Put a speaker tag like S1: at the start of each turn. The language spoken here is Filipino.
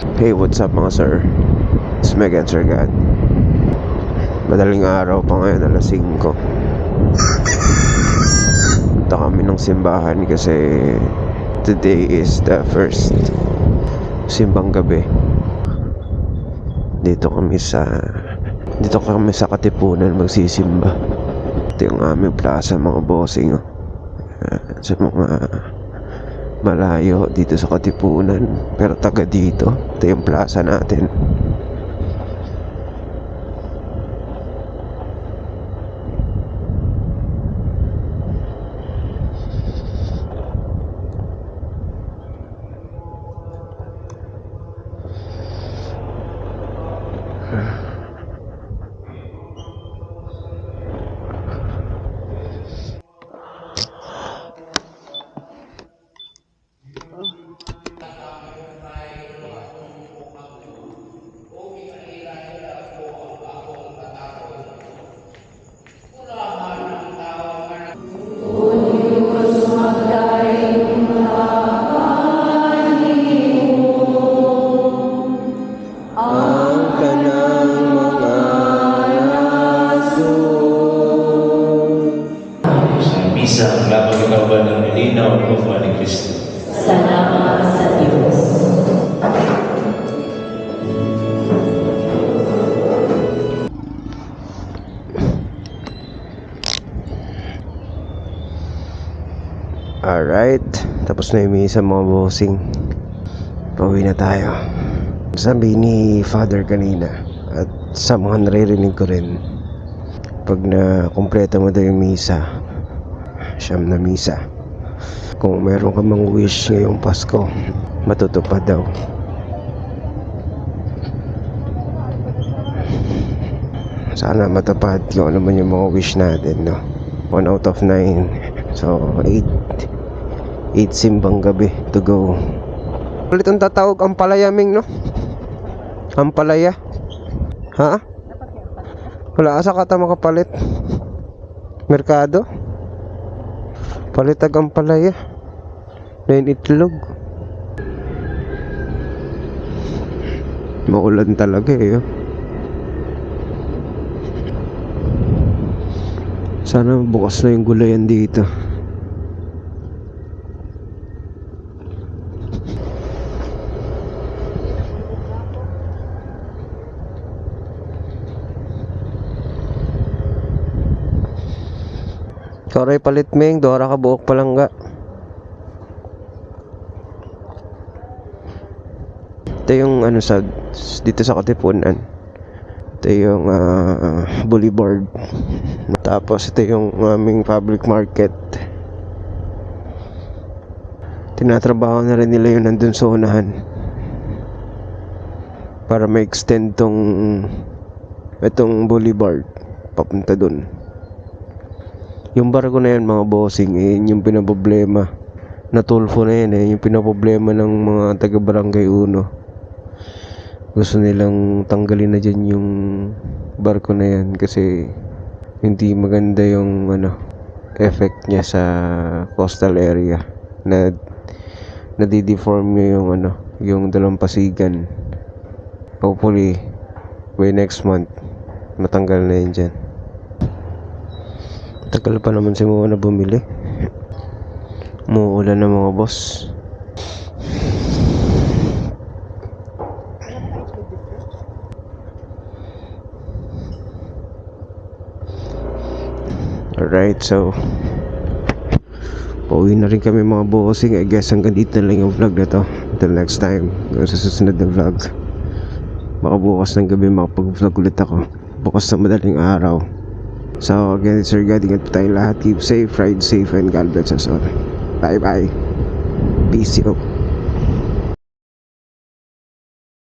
S1: Hey, what's up mga sir? It's Megan Sir God. Madaling araw pa ngayon, alas 5. Punta kami ng simbahan kasi today is the first simbang gabi. Dito kami sa dito kami sa Katipunan magsisimba. Ito yung aming plaza mga bossing. Ah, sa mga malayo dito sa Katipunan. Pero taga dito ito yung plaza natin Alright, tapos na yung misa mga bossing. Pauwi na tayo. Sabi ni Father kanina at sa mga naririnig ko rin pag na kumpleto mo daw yung misa, siyam na misa. Kung meron ka mang wish ngayong Pasko, matutupad daw. Sana matupad kung ano man yung mga wish natin, no? 1 out of 9. So, 8 8 simbang gabi to go. Ulit ang tatawag ang palayaming, no? Ang palaya. Ha? Wala asa ka ta makapalit. Merkado. Palitag ang palaya. Na itlog. Maulan talaga eh. oh. Sana bukas na yung gulayan dito. Koray palit ming, Dora ka buok palangga. Ito yung ano sa dito sa Katipunan. Ito yung ah, boulevard. Tapos ito yung aming public market. Tinatrabaho na rin nila yun nandun sa unahan. Para ma-extend tong itong boulevard papunta dun. Yung barko na yan mga bossing, eh, yun yung pinaproblema. Natulfo na yan eh, yung pinaproblema ng mga taga Barangay Uno. Gusto nilang tanggalin na dyan yung barko na yan kasi hindi maganda yung ano effect niya sa coastal area na nadideform niya yung ano yung dalampasigan hopefully by next month matanggal na yun dyan tagal pa naman si Moa na bumili. Umuulan na mga boss. Alright, so Pauwi na rin kami mga bossing. I guess hanggang dito na lang yung vlog na to. Until next time Hanggang sa susunod na vlog. Baka bukas ng gabi makapag-vlog ulit ako. Bukas na madaling araw So again, Sir God, ingat po tayong lahat. Keep safe, ride safe, and God bless us all. Bye bye Peace out